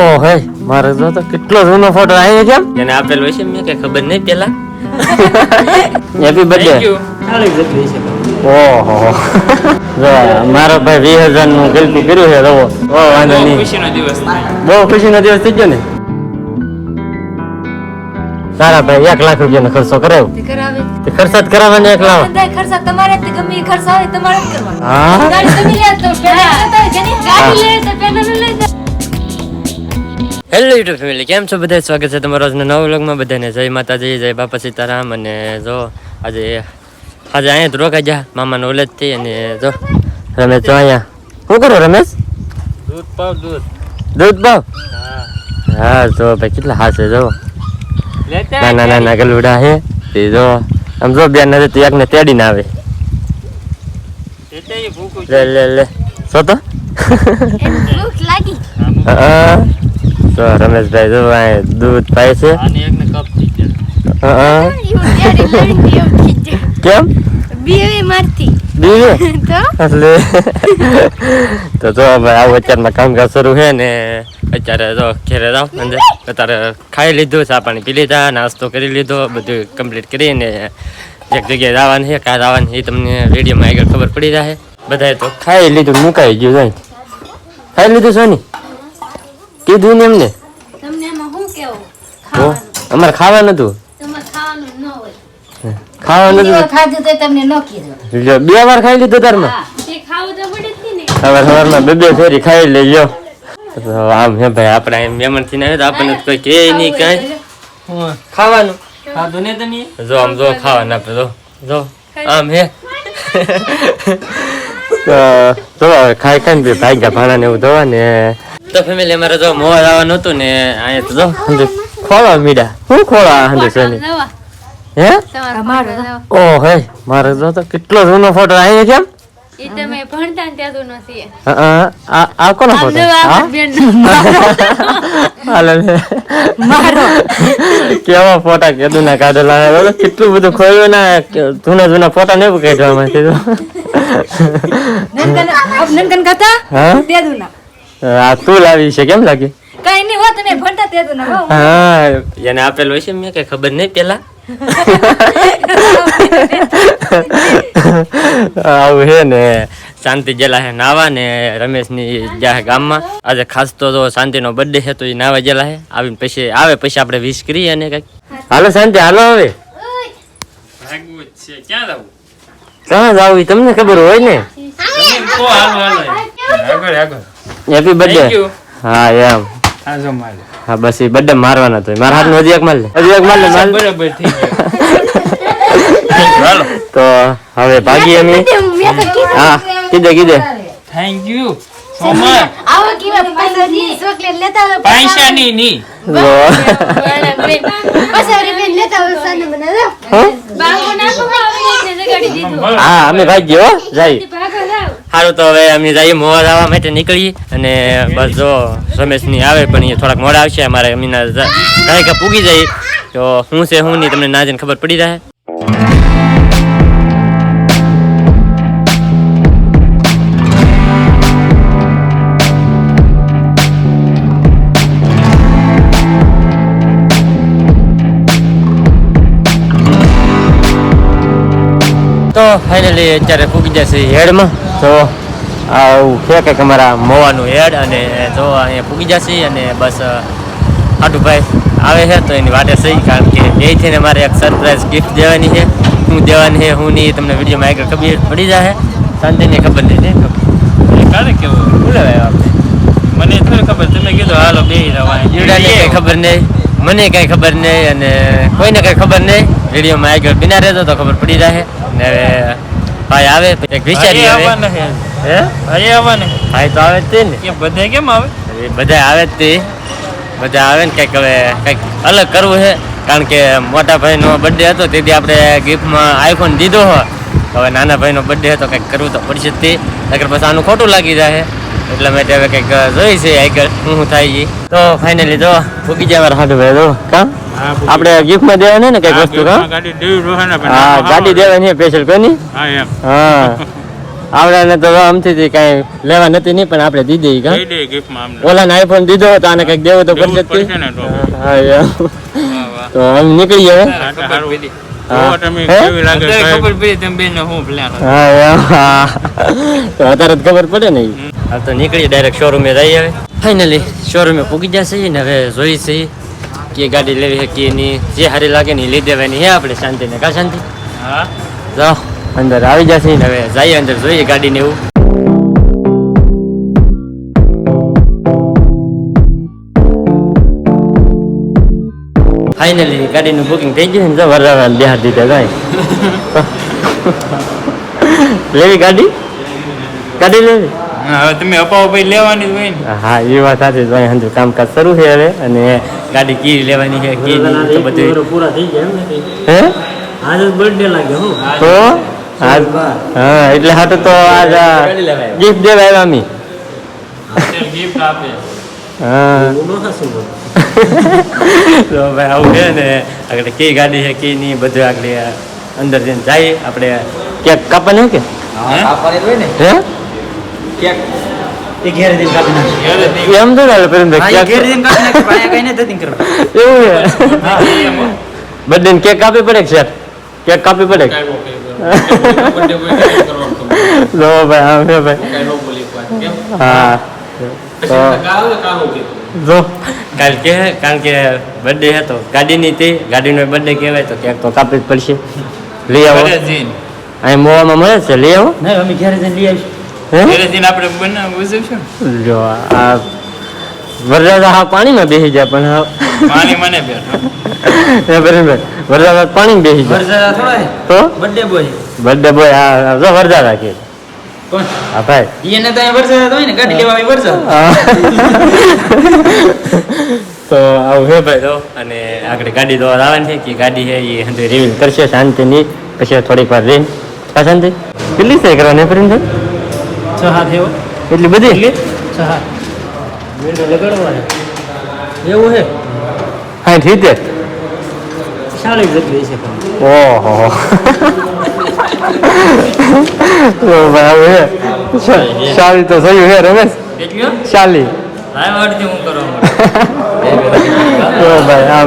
ઓ હે મારે જો તો કેટલો જૂનો ફોટો આવી કેમ? એને આપેલો છે મેં કઈ ખબર નહીં પેલા. હેપી બર્થડે ઓહો. જો મારો ભાઈ વીસ હજારનું ગલતી કર્યું છે રવો. ઓ વાંધો નહીં. ખુશીનો દિવસ બહુ ખુશીનો દિવસ થઈ ગયો ને. તારા ભાઈ એક લાખ રૂપિયાનો ખર્ચો કરાવ્યો તે કરાવે. ખર્ચા જ કરાવવાનો એક લાખ ખર્ચા તમારે ગમે ખર્ચા હોય તમારે જ કરવાના. હા. ગાડી તમે લે તો પેલા ગાડી લે તો નું. હેલો યુટ્યુબ ફેમિલી કેમ છો બધા સ્વાગત છે તમારો આજના નવા વ્લોગમાં. બધાને જય માતાજી જય બાપા સીતારામ. અને જો આજે આજે અહીંયા તો રોકાઈ જા મામાનો ઓલેજથી અને જો રમેશ જો અહીંયા. શું કરો રમેશ? દૂધ પાવ દૂધ. દૂધ પાવ? હા. હા જો ભાઈ કેટલા હાસે જો. લેતા નાના નાના ગલુડા હે. તે જો આમ જો બેન નથી તો એકને તેડીને આવે. લેતા એ ભૂખું લે લે લે. સો તો? ભૂખ લાગી. હા. તો રમેશભાઈ જો અહીંયા દૂધ પાય છે. આને એકને કપ થઈ ખીજ્યું. કેમ? બીવે મારતી. બીવે? તો? એટલે તો જો હવે આવું અત્યારમાં કામકાજ શરૂ છે ને અત્યારે જો ઘેરે જાવ અંદર અત્યારે ખાઈ લીધું ચા પાણી પી લીધા નાસ્તો કરી લીધો બધું કમ્પ્લીટ કરીને એક જગ્યાએ જવાનું છે કાં જવાનું એ તમને વિડીયોમાં આગળ ખબર પડી જાય બધાએ તો ખાઈ લીધું મુકાઈ ગયું જાય. ખાઈ લીધું સોની? કીધું ને એમને? તમને એમાં શું કેવું? અમારે ખાવાનું હતું ખાવાનું ન હોય. ખાવાનું બીજી વાર હતું ખાધું તો તમને ન કીધું. બે વાર ખાઈ લીધું તારમાં? તે ખાવું તો પડે જ ને. સવાર સવારમાં બે બે ફેરી ખાઈ લેજો. આમ હે ભાઈ આપણે અહીં મહેમાનથી આવે તો આપણને કોઈ કહે નહીં કાંઈ. ખાવાનું. ખાધું ને તમે? જો આમ જો ખાવાનું આપે જો. જો આમ હે. તો જો ખાઈ ખાઈને ભાગ્યા ભાણા ને એવું ધોવા ને તો ફેમિલી અમારે જો મોવા આવવાનું હતું ને અહીંયા તો જો ખોળા મીડા હું ખોળા હંદે છે હે? ઓ હે મારે જો તો કેટલો જૂનો ફોટો અહીંયા કેમ? તમે ભણતા ત્યાં આ આ કોનો ફોટો? કેવા ફોટા કેદું ના કાઢેલા કેટલું બધું ખોયું ના જૂના જૂના ફોટા ને એવું કાઢવા માંથી નંદન હા? દુના આ તું લાવી છે કેમ લાગી? કઈ નહીં હોત તમે ભણતા તે દુના હા. એને આપેલું છે મેં કઈ ખબર નહીં પેલા? આવું હે ને. શાંતિ જેલા હે નાવા ને રમેશની જ્યાં ગામમાં. આજે ખાસ તો જો શાંતિ નો બર્થડે છે તો એ નાવા જેલા હે. આવીને પછી આવે પછી આપણે વિશ કરીએ ને કંઈક. હાલો શાંતિ હાલો હવે. ક્યાં જવું? ક્યાં જાવ તમને ખબર હોય ને? આગળ આગળ. હેપી બર્થડે હા એમ. આ જો મારે હા બસ એ બર્થડે મારવાના તો. મારા હાથમાં હજી એક માર લે. હજી એક માર લે બરાબર થઈ ગયો. તો હવે ભાગી અમે. હા કીધે કીધે. થેન્ક યુ સો મચ આવો કેવા પૈસા ચોકલેટ લેતા હોયની. ની લો. બેન લેતા બનાવો બાંગો નાખો આવી એટલે જગાડી દીધું. હા અમે ભાગ્યો હો જાય. સારું તો હવે અમે જઈએ મોવા જવા માટે નીકળીએ અને બસ જો રમેશની આવે પણ એ થોડાક મોડા આવશે, અમારે અમીના ઘરે પૂગી જાય. તો હું છે, હું નહીં, તમને ના જઈને ખબર પડી જાય ફાઇનલી અત્યારે પૂગી જશે હેડમાં. તો આવું છે કંઈક અમારા મોવાનું હેડ અને જો અહીંયા પૂગી જશે અને બસ હાટુભાઈ આવે છે તો એની વાટે સહી કારણ કે એ થઈને મારે એક સરપ્રાઈઝ ગિફ્ટ દેવાની છે. હું દેવાની છે હું નહીં તમને વિડીયોમાં આગળ ખબર પડી જાય શાંતિની ખબર નહીં ને કારણ કે કેવું? બોલાવે આપણે? મને થોડી ખબર તમે કીધું હાલો બે જીવડાને ખબર નહીં મને કાંઈ ખબર નહીં અને કોઈને કાંઈ ખબર નહીં. વિડીયોમાં આગળ બિના રહેતો તો ખબર પડી જાય ને હવે ભાઈ આવે એક વિચારી આવે હે? ભાઈ આવે ને ભાઈ તો આવે જ તે ને. કે બધે કેમ આવે? બધા આવે જ તે. બધા આવે ને કંઈક હવે કંઈક અલગ કરવું છે. કારણ કે મોટા ભાઈનો બર્થડે હતો તેથી આપણે ગિફ્ટમાં આઈફોન દીધો હોય. હવે નાના ભાઈનો બર્થડે હતો કંઈક કરવું તો પડશે જ તે. નકર પછી આનું ખોટું લાગી જાય એટલે મેં હવે કંઈક જોઈ છે આગળ શું થાય છે તો ફાઇનલી તો ફૂકી જાય મારા હાથ ભાઈ કામ? આપણે ગિફ્ટમાં દેવાની ને કંઈક વસ્તુ હા? ગાડી દેવાની સ્પેશિયલ કોની? હા એમ. હા. આવડાને તો આમથી કઈ લેવા નથી નહીં પણ આપણે દીધી કા ઓલાને આઈફોન દીધો તો આને કંઈક દેવો તો પડશે. હા યાર. વાહ, વાહ. તો. આમ નીકળી હવે આ હા. જોવો તમે હે? કેવી લાગે અત્યારે ખબર પડી તમે બેન હું પ્લાન હા યાર, હા. તો અત્યારે ખબર પડે ને તો નીકળી ડાયરેક્ટ શોરૂમે જઈએ હવે. ફાઇનલી શોરૂમે પૂગી જશે ને હવે જોઈ છે કે ગાડી લેવી છે કે નહીં જે સારી લાગે ને લઈ દેવાની હે આપણે શાંતિને. કા શાંતિ? હા. જાઓ અંદર આવી જશે ને હવે જઈએ અંદર જોઈએ ગાડીને એવું. ફાઇનલી ગાડીનું બુકિંગ થઈ ગયું ને જો વરરાવાને બિહાર દીધા જાય લેવી ગાડી? ગાડી લેવી? હવે તમે અપાવો ભાઈ લેવાની જ હોય ને. હા એ વાત સાચી અહીં હજુ કામકાજ શરૂ છે હવે અને ગાડી કી લેવાની છે કી તો બધું પૂરા થઈ ગયા હે? આજે બર્થડે લાગે હું. તો? આજ હા એટલે હાટું તો આજ ગિફ્ટ દેવા આવ્યા મી ગિફ્ટ આપે. હા. તો ભાઈ આવું છે ને આગળ કઈ ગાડી છે કઈ નહીં બધું આગળ અંદર જઈને જાય. આપણે ક્યાંક કાપવાની કે? આપવાની હોય ને. હે? એ ઘેર કાપી નાખે. એમ તો ઘેર કાપી નાખે ભાઈ કઈ નથી કરવા એવું છે? હા, બર્થડે કેક કાપી પડે કે કેક કાપી પડે. લો ભાઈ છે ભાઈ. ન? હા. તો કાલે કાલે કે. જો. કાલ કે કારણ કે બર્થડે હતો. ગાડીની તે ગાડીનો બર્થડે કહેવાય તો કેક તો કાપી જ પડશે. લઈ આવો. અહીં મોવામાં મળે છે? લઈ આવો. નહીં અમે ઘેર જઈને લઈ આવીશું. હે. જો આ વરરાજા હા પાણીમાં બેસી જાય પણ હા. પાણી મને બેઠો. એ બરાબર વરરાજા પાણીમાં બેસી જાય. વરસાદ થોડા તો બર્થડે બોય બર્થડે બોય આ જો વરરાજા કે. કોણ? હા ભાઈ. એને તો વરસાદ હોય ને ગાડી લેવા આવી વરસાદ. તો આવું હે ભાઈ તો અને આગળ ગાડી દોવા આવવાની છે કે ગાડી છે એ હંધે રિવીલ કરશે શાંતિની. પછી થોડીક વાર રહીને. આ શાંતિ? કેટલી છે કરવાની ફરીને છ હાથ એવો એટલી બધી? છ હાથ વિન્ડો લગાડવાનો. એવું હે? હા ઠીક છે. સારી જગ્યાએ છે પણ. ઓહો. ભાઈ હવે શાલી તો થયું હે રમેશ? હું?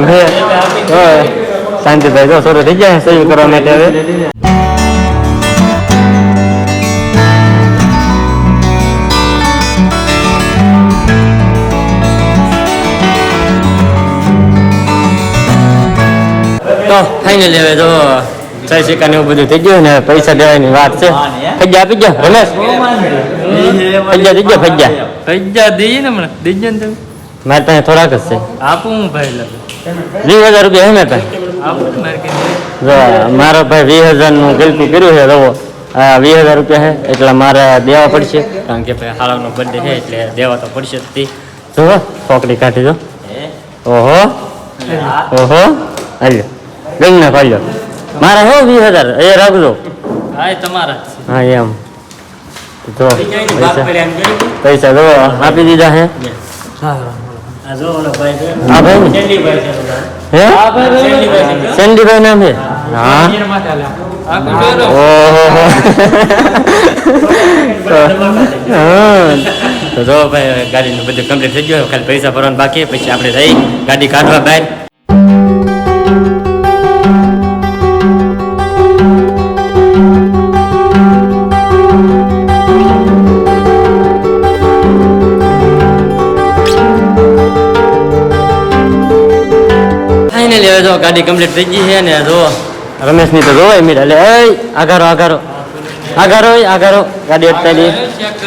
હે હવે શાંતિભાઈ જો શરૂ થઈ ગયા સહી કરવા માટે હવે. ફાઇનલી હવે તો સહી સિક્કા ને એવું બધું થઈ ગયું ને પૈસા દેવાની વાત છે. ફજ્જા ફજ્જા રમેશ? ફજ્જા થઈ ફજ્જા ફજ્જા દઈએ ને હમણાં. દીજો ને તમે. મારે ત્યાં થોડાક જ છે. આપું હું ભાઈ લગે વીસ હજાર રૂપિયા હે મેં પાસે. મારે ભાઈ વીસ હજારનું ગલતી કર્યું છે રવો આ વીસ હજાર રૂપિયા છે એટલે મારે દેવા પડશે. કારણ કે ભાઈ હાલાનો બર્થડે છે એટલે દેવા તો પડશે જ તે. જો ચોકડી કાઢી દો. ઓહો. ઓહો. હાલ્યો. ગઈ ના હાલ્યો મારે હો વીસ હજાર એ રાખજો. હા એ તમારા હા એમ. જો પૈસા. પૈસા જો આપી દીધા હે. આ જો ઓલો ભાઈ આ ભાઈ ને? હે? સેન્ડીભાઈ નામ છે. હા. ઓહો. હા. તો જો ભાઈ ગાડીનું બધું કમ્પ્લીટ થઈ ગયું ખાલી પૈસા ભરવાનું બાકી પછી આપણે જઈ ગાડી કાઢવા બહાર. જો ગાડી કમ્પ્લીટ થઈ ગઈ છે ને જો રમેશની તો જોવાય મીર એ આગારો આગારો આગારો એ આગારો ગાડી અટકાની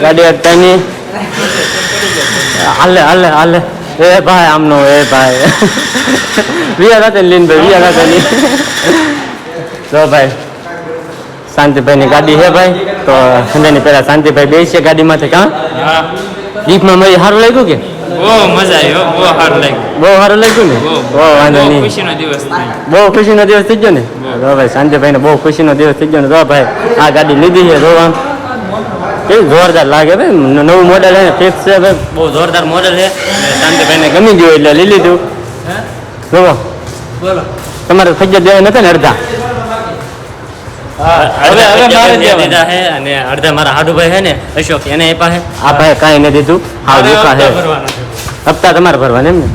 ગાડી અટકાની હાલે હાલે હાલે. એ ભાઈ આમનો એ ભાઈ. વિયા સાથે લીન ભાઈ વિયા સાથે જો ભાઈ શાંતિભાઈની ગાડી છે ભાઈ. તો સંજયની પહેલા શાંતિભાઈ બે છે ગાડીમાંથી કાં? દીપમાં મળી સારું લાગ્યું કે? બહુ મજા આવી બહુ સારું લાગ્યું. બહુ સારું લાગ્યું ને? બહુ વાંધો નહીં. ખુશીનો દિવસ બહુ ખુશીનો દિવસ થઈ ગયો ને? જો ભાઈ શાંતિભાઈને બહુ ખુશીનો દિવસ થઈ ગયો ને. જો ભાઈ આ ગાડી લીધી છે જો આમ કેવી જોરદાર લાગે ભાઈ નવું મોડેલ છે ફિક્સ છે ભાઈ. બહુ જોરદાર મોડેલ છે. શાંતિભાઈને ગમી ગયું એટલે લઈ લીધું. બોલો. તમારે ફજ્જત દેવા નતા ને અડધા? હવે હવે મારે અડધા દીધા છે અને અડધા મારા હાડુભાઈ છે ને અશોક એને આપ્યા પાસે આ ભાઈ કાંઈ નથી દીધું. હા દુકા છે. હપ્તા તમારે ભરવાના એમ ને?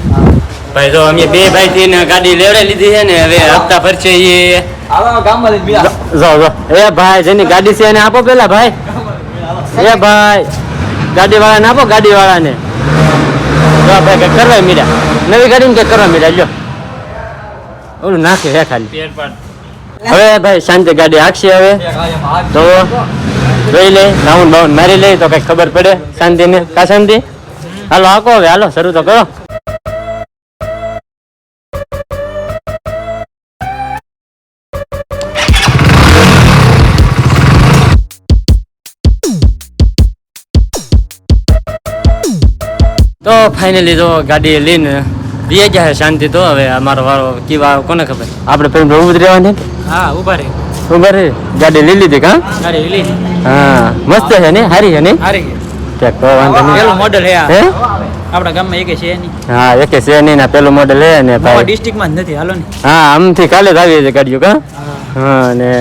ભાઈ જો અમે બે ભાઈ થી ગાડી લેવડાવી લીધી છે ને હવે હપ્તા ભરશે એ. જો જો એ ભાઈ જેની ગાડી છે એને આપો પેલા ભાઈ. એ ભાઈ ગાડી વાળાને આપો ગાડી વાળાને જો ભાઈ કઈ કરવા મીડા નવી ગાડી ને કરવા મીડા જો ઓલું નાખે હે ખાલી. હવે ભાઈ શાંતિ ગાડી હાકશે હવે. તો જોઈ લે રાઉન્ડ બાઉન્ડ મારી લે તો કઈ ખબર પડે શાંતિ ને કા શાંતિ? હાલો આકો હવે હાલો શરૂ તો કરો. તો ફાઇનલી તો ગાડી લઈને રીએ જાય શાંતિ તો હવે અમારો વારો કેવા કોને ખબર? આપણે પેલું જ રહેવાની હા ઊભા રે ઊભા રે ગાડી લઈ લીધી કા? ગાડી લીલી હા મસ્ત છે ને? હારી છે ને? હારી ક્યાંક તો વાંધો નહીં. પેલું મોડલ હે હે? આપણા ગામમાં એક છે નહીં હા એકે છે નહીં ના પેલું મોડેલ હે ને ભાઈ. ડિસ્ટ્રિક્ટમાં જ નથી હાલો ને. હા આમથી કાલે જ આવી છે ગાડીઓ કા? હા. અને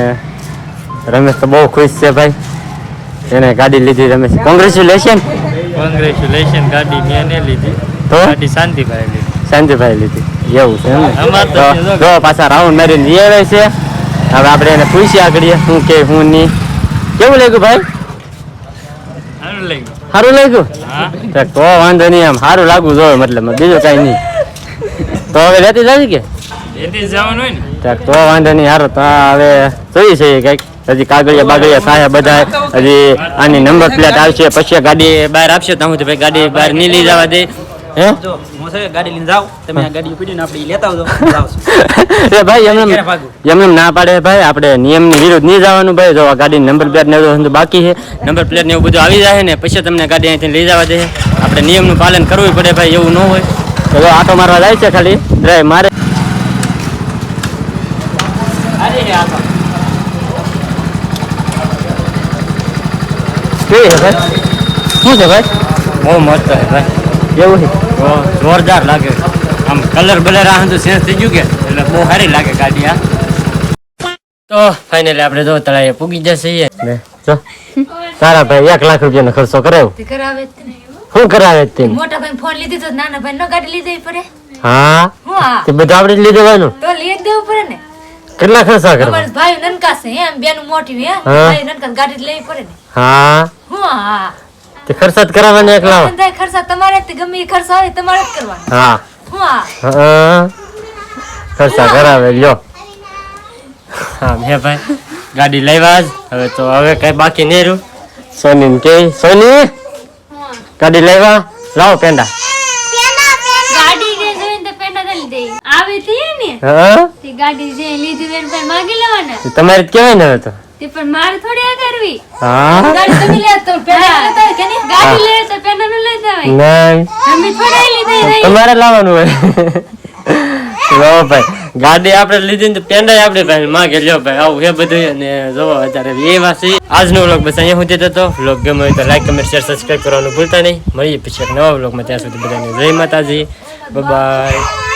રમેશ તો બહુ ખુશ છે ભાઈ. એને ગાડી લીધી રમેશ. કોંગ્રેચ્યુલેશન કોંગ્રેચ્યુલેશન ગાડી મેં ને લીધી. તો? શાંતિભાઈ લીધી. શાંતિભાઈ લીધી. એવું છે એમ ને? તો પાછા રાઉન્ડ મારીને આવે છે. હવે આપણે એને પૂછીએ આગળ શું કે શું નહીં. કેવું લાગ્યું ભાઈ? સારું લાગ્યું? તો વાંધો નહીં આમ સારું લાગવું જોઈએ મતલબ બીજું કાંઈ નહીં. તો હવે લેતી જાય કે? એથી જવાનું હોય ને. તો વાંધો નહીં સારું તો હવે જોઈએ છે કંઈક. હજી કાગળિયા બાગળિયા થાય બધા. હજી આની નંબર પ્લેટ આવશે પછી ગાડી બહાર આપશે તો હું ભાઈ ગાડી બહાર નહીં લઈ જવા દે. જો હું છે ગાડી લઈને જાવ તમે આ ગાડી પીડીને આપણે લેતા આવજો. એ ભાઈ એમને એમને ના પાડે ભાઈ આપણે નિયમની વિરુદ્ધ નહીં જવાનું ભાઈ. જો આ ગાડી નંબર પ્લેટ ને એવું બાકી છે. નંબર પ્લેટ ને એવું બધું આવી જાય ને પછી તમને ગાડી અહીંથી લઈ જવા દે. આપણે નિયમનું પાલન કરવું પડે ભાઈ એવું ન હોય. તો આટો મારવા જાય છે ખાલી. ડ્રાઈવ મારે શું છે ભાઈ? બહુ મસ્ત છે ભાઈ. એવું છે? જોરદાર લાગે. આમ કલર બલર આ તો ચેન્જ થઈ ગયું કે? એટલે બહુ સારી લાગે ગાડી આ તો ફાઇનલી આપણે જો તળાવે પૂગી જશે ને જો. તારા ભાઈ એક લાખ રૂપિયાનો ખર્ચો કરાવ્યો કરાવે શું કરાવે તે? મોટા ભાઈ ફોન લીધી તો નાના ભાઈ નો ગાડી લીધી પડે. હા? હું તે બધા આપણે જ લઈ જવાનું તો લઈ જ દેવું પડે ને. કેટલા ખર્ચા કરવા? અમારે ભાઈ નનકા છે એમ બેનું મોટી હે. ભાઈ નનકા ગાડી લેવી પડે ને. હા? હું આ? તે ખર્ચા જ કરાવવાના એકલા ખર્ચા તમારે જ તે ગમે એ ખર્ચા હોય તમારે જ કરવાના. હા. હું હા. ખર્ચા કરાવે લ્યો. હા મે ભાઈ ગાડી લેવા જ હવે તો હવે કઈ બાકી નહીં રહ્યું. સોની ને કે સોની ગાડી લેવા લાવો પેંડા. ગાડી જે જોઈને તો પેંડા દઈ દે આવી હતી ને? હા. તે ગાડી જે લીધી વેન પર માગી લેવાના. તમારે જ કહેવાય ને હવે તો. તે પણ માર થોડી આ કરવી. હા? ગાડી તમે લે તો પેલા લેતા કે નહીં? ગાડી લે તો પેલા ન લેતા હોય. નહીં. અમે થોડા લીધી નહીં તમારે લાવવાનું હોય. લો ભાઈ ગાડી આપણે લીધી ને પેંડા આપણે ભાઈ માગે લ્યો ભાઈ આવું એ બધું અને જોવો અત્યારે એ વાસી આજનો વ્લોગ બસ અહીંયા સુધી હતો વ્લોગ ગમે હોય તો લાઈક કમેન્ટ શેર સબસ્ક્રાઈબ કરવાનું ભૂલતા નહીં. મળીએ પછી એક નવા વ્લોગમાં ત્યાં સુધી બધાને. જય માતાજી. બાય